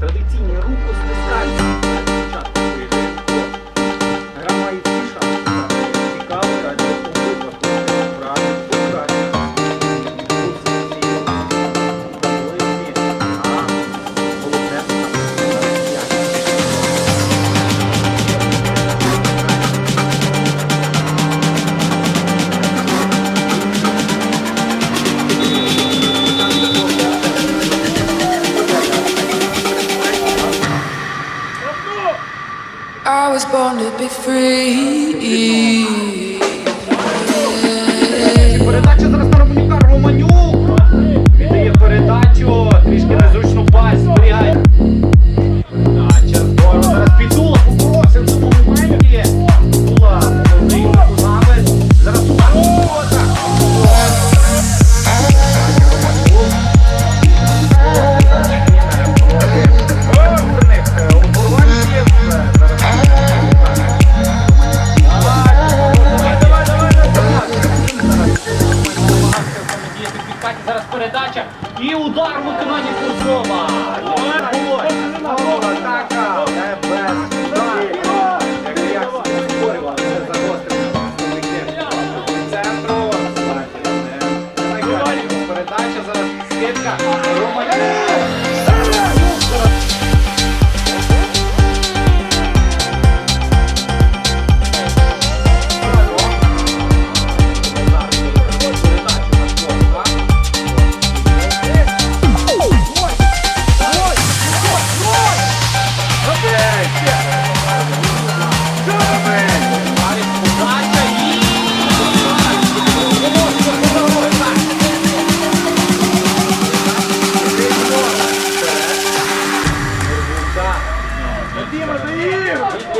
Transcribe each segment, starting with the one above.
традиційні рукости. want to be free. І удар виконання Куркова. Атака Передача зараз скидка.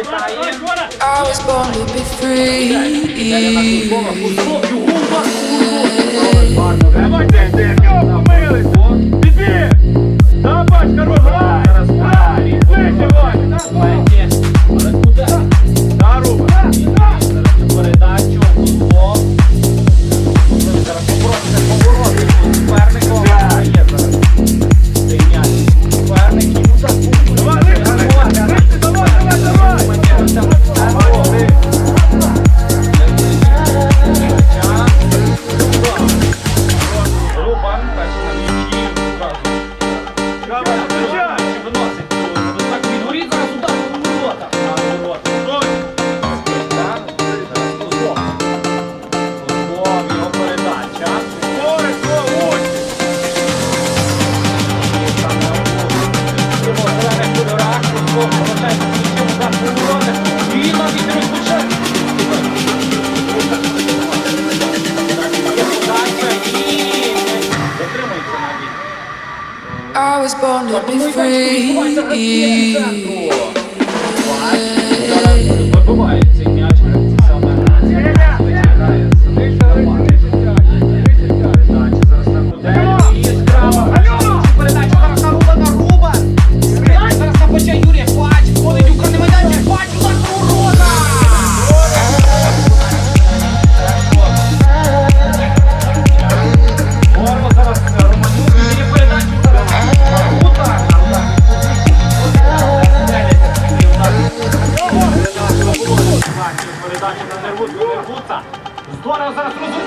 I was born to be free. Yeah. I was born to be free. Yeah.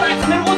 Bırakın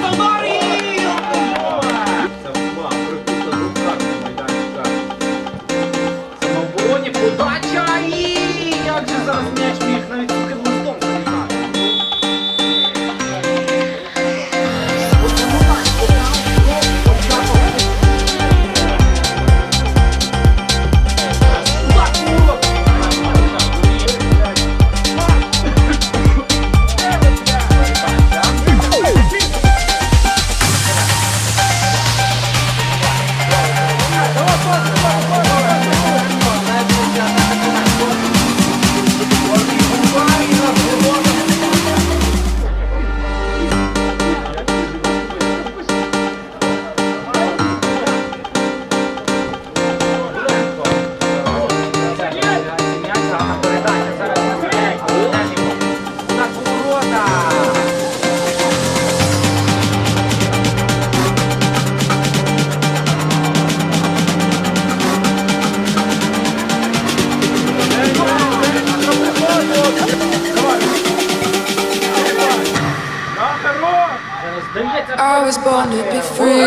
was born to be free.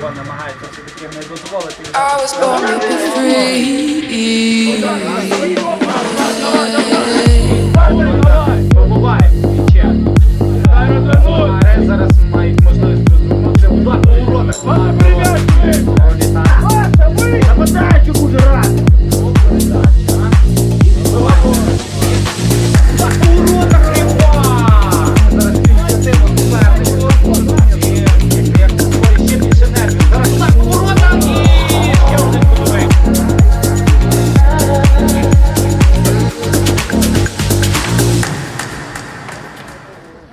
себе намагається все-таки не дозволити. I was born to Зараз.